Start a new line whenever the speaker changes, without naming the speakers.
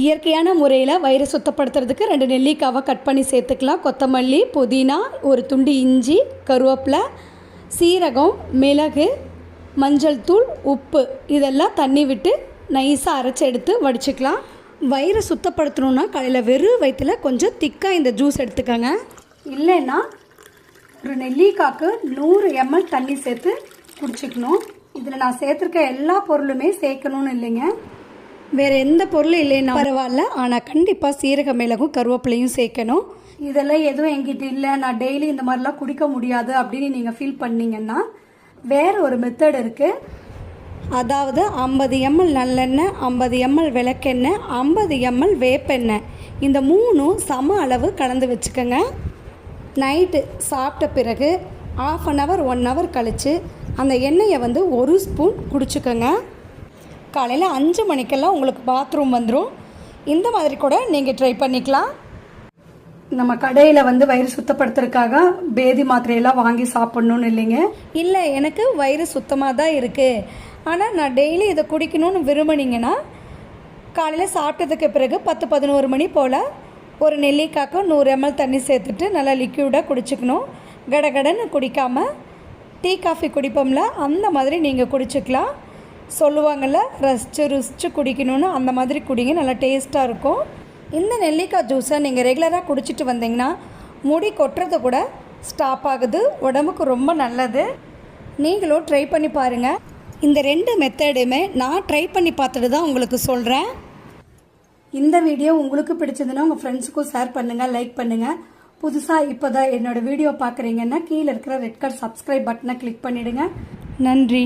இயற்கையான முறையில் வயிறு சுத்தப்படுத்துறதுக்கு ரெண்டு நெல்லிக்காவை கட் பண்ணி சேர்த்துக்கலாம். கொத்தமல்லி புதினா ஒரு துண்டு இஞ்சி கருவேப்பிலை சீரகம் மிளகு மஞ்சள் தூள் உப்பு இதெல்லாம் தண்ணி விட்டு நைஸாக அரைச்சி எடுத்து வடிச்சுக்கலாம். வயிறு சுத்தப்படுத்தணுன்னா காலையில் வெறும் வயிற்றில் கொஞ்சம் திக்காக இந்த ஜூஸ் எடுத்துக்கோங்க. இல்லைன்னா ஒரு நெல்லிக்காய்க்கு நூறு எம்எல் தண்ணி சேர்த்து குடிச்சிக்கணும். இதில் நான் சேர்த்துருக்க எல்லா பொருளுமே சேர்க்கணும்னு இல்லைங்க. வேறு எந்த பொருளும் இல்லைன்னா பரவாயில்ல. ஆனால் கண்டிப்பாக சீரக மிளகும் கருவேப்பிலையும் சேர்க்கணும். இதெல்லாம் எதுவும் என்கிட்ட இல்லை. நான் டெய்லி இந்த மாதிரிலாம் குடிக்க முடியாது அப்படின்னு நீங்கள் ஃபீல் பண்ணீங்கன்னா வேற ஒரு மெத்தட் இருக்குது அதாவது ஐம்பது எம்எல் நல்லெண்ணெய் ஐம்பது எம்எல் விளக்கெண்ணெய் ஐம்பது எம்எல் வேப்பெண்ணெய். இந்த மூணும் சம அளவு கலந்து வச்சுக்கோங்க. நைட்டு சாப்பிட்ட பிறகு half an hour one hour கழித்து அந்த எண்ணெயை வந்து ஒரு ஸ்பூன் குடிச்சுக்கோங்க. காலையில் அஞ்சு மணிக்கெல்லாம் உங்களுக்கு பாத்ரூம் வந்துடும் இந்த மாதிரி கூட நீங்கள் ட்ரை பண்ணிக்கலாம். நம்ம கடையில் வந்து வயிறு சுத்தப்படுத்துறதுக்காக பேதி மாத்திரையெல்லாம் வாங்கி சாப்பிட்ணுன்னு இல்லைங்க? இல்லை எனக்கு வயிறு சுத்தமாக தான் இருக்குது ஆனால் நான் டெய்லி இதை குடிக்கணும்னு விரும்புனீங்கன்னா காலையில் சாப்பிட்டதுக்கு பிறகு பத்து பதினோரு மணி போல் ஒரு நெல்லிக்காய்க்கு நூறு எம்எல் தண்ணி சேர்த்துட்டு நல்லா லிக்யூடாக குடிச்சுக்கணும். கடகடன்னு குடிக்காமல் டீ காஃபி குடிப்போம்ல அந்த மாதிரி நீங்கள் குடிச்சுக்கலாம். சொல்லுவாங்கள்ல ரசித்து ருசித்து குடிக்கணும்னு அந்த மாதிரி குடிங்க நல்லா டேஸ்ட்டாக இருக்கும். இந்த நெல்லிக்காய் ஜூஸை நீங்கள் ரெகுலராக குடிச்சிட்டு வந்தீங்கன்னா முடி கொட்டுறது கூட ஸ்டாப் ஆகுது உடம்புக்கு ரொம்ப நல்லது. நீங்களும் ட்ரை பண்ணி பாருங்கள் இந்த ரெண்டு மெத்தடுமே நான் ட்ரை பண்ணி பார்த்துட்டு தான் உங்களுக்கு சொல்கிறேன் இந்த வீடியோ உங்களுக்கு பிடிச்சதுன்னா உங்கள் ஃப்ரெண்ட்ஸுக்கும் ஷேர் பண்ணுங்கள் லைக் பண்ணுங்கள் புதுசாக இப்போ தான் என்னோடய வீடியோ பார்க்குறீங்கன்னா கீழே இருக்கிற ரெட் கலர் சப்ஸ்கிரைப் பட்டனை கிளிக் பண்ணிவிடுங்க நன்றி.